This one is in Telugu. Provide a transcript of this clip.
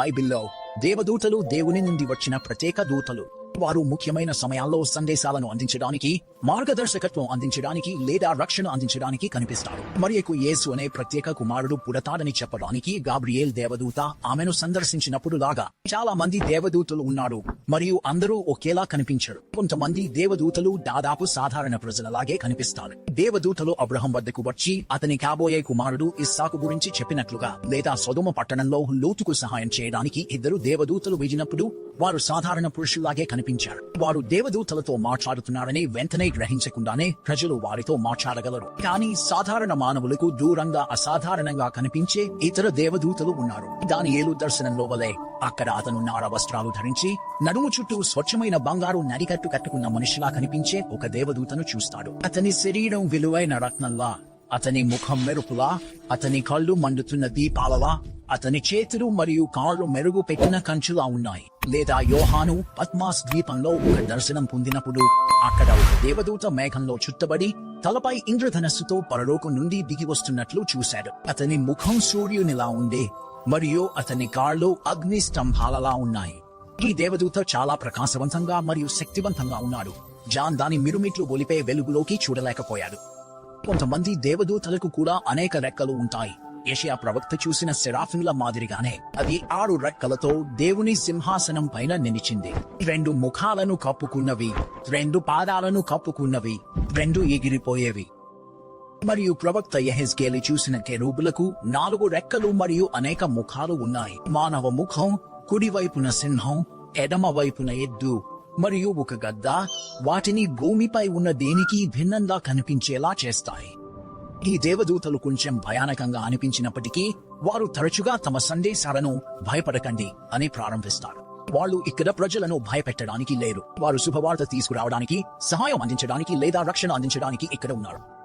బైబిల్లో దేవదూతలు దేవుని నుండి వచ్చిన ప్రత్యేక దూతలు. వారు ముఖ్యమైన సమయాల్లో సందేశాలను అందించడానికి మార్గదర్శకత్వం అందించడానికి లేదా రక్షణ అందించడానికి కనిపిస్తారు. మరియు యేసు అనే ప్రత్యేక కుమారుడు పుడతాడని చెప్పడానికి గాబ్రియేల్ దేవదూత ఆమెను సందర్శించినప్పుడు లాగా చాలా మంది దేవదూతలు ఉన్నారు. మరియు అందరూ ఒకేలా కనిపించరు. కొంతమంది దేవదూతలు దాదాపు సాధారణ ప్రజలలాగే కనిపిస్తారు. దేవదూతలు అబ్రహం వద్దకు వచ్చి అతని కాబోయే కుమారుడు ఇస్సాకు గురించి చెప్పినట్లుగా లేదా సొదుమ పట్టణంలో లోతుకు సహాయం చేయడానికి ఇద్దరు దేవదూతలు విజినప్పుడు వారు సాధారణ పురుషులాగే కనిపించారు. వారు దేవదూతలతో మాట్లాడుతున్నారని వెంటనే గ్రహించకుండానే ప్రజలు వారితో మాట్లాడగలరు. కానీ సాధారణ మానవులకు దూరంగా అసాధారణంగా కనిపించే ఇతర దేవదూతలు ఉన్నారు. దాని ఏలు దర్శనంలో వలె అక్కడ అతను నార వస్త్రాలు ధరించి నడుము చుట్టూ స్వచ్ఛమైన బంగారు నడికట్టు కట్టుకున్న మనిషిలా కనిపించే ఒక దేవదూతను చూస్తాడు. అతని శరీరం విలువైన రత్నంలా అతని ముఖం మెరుపులా అతని కళ్ళు మండుతున్న దీపాలలా అతని చేతులు మరియు కాళ్ళు మెరుగు పెట్టిన కంచులా ఉన్నాయి. లేదా యోహాను పద్మాస్ ద్వీపంలో ఒక దర్శనం పొందినప్పుడు అక్కడ ఒక దేవదూత మేఘంలో చుట్టబడి తలపై ఇంద్రధనస్సుతో పరలోకం నుండి దిగి వస్తున్నట్లు చూశాడు. అతని ముఖం సూర్యునిలా ఉండే మరియు అతని కాళ్ళు అగ్ని స్తంభాలలా ఉన్నాయి. ఈ దేవదూత చాలా ప్రకాశవంతంగా మరియు శక్తివంతంగా ఉన్నాడు. జాన్ దాని మిరుమిట్లు ఒలిపే వెలుగులోకి చూడలేకపోయాడు. కొంతమంది దేవదూతలకు కూడా అనేక రెక్కలు ఉంటాయి. ఏషియా ప్రవక్త చూసిన సెరాఫిన్ల మాదిరిగానే అది ఆరు రెక్కలతో దేవుని సింహాసనం పైన నిలిచింది. రెండు ముఖాలను కప్పుకున్నవి రెండు పాదాలను కప్పుకున్నవి రెండు ఎగిరిపోయేవి. మరియు ప్రవక్త యెహెజ్కేలు చూసిన కెరూబులకు నాలుగు రెక్కలు మరియు అనేక ముఖాలు ఉన్నాయి. మానవ ముఖం కుడివైపున సింహం ఎడమ వైపున ఎద్దు మరియు ఒక గద్ద వాటిని భూమిపై ఉన్న దేనికి భిన్నంగా కనిపించేలా చేస్తాయి. ఈ దేవదూతలు కొంచెం భయానకంగా అనిపించినప్పటికీ వారు తరచుగా తమ సందేశాలను భయపడకండి అని ప్రారంభిస్తారు. వాళ్ళు ఇక్కడ ప్రజలను భయపెట్టడానికి లేరు. వారు శుభవార్త తీసుకురావడానికి సహాయం అందించడానికి లేదా రక్షణ అందించడానికి ఇక్కడ ఉన్నారు.